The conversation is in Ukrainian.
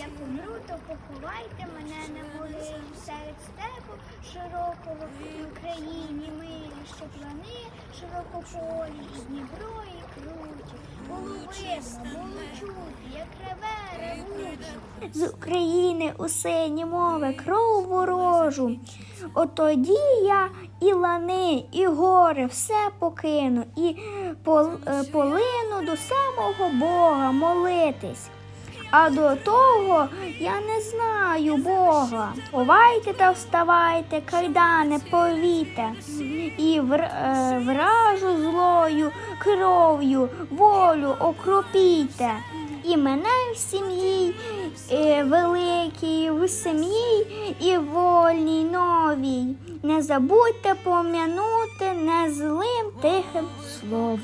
Як умру, то поховайте мене на могилі серед степу широкого в Україні милі, що плани широкополі, і Дніпро, і круті. Було чути, як реве ревучі. з України у сині мови кров ворожу. Отоді я і лани, і гори все покину, і е, полину до самого Бога молитись. А до того я не знаю Бога. Ховайте та вставайте, кайдани повіте, і вр- е, вражу злою кров'ю волю окропійте. І мене в сім'ї е, великій, в сім'ї і вольній новій. Не забудьте пом'янути не злим тихим словом.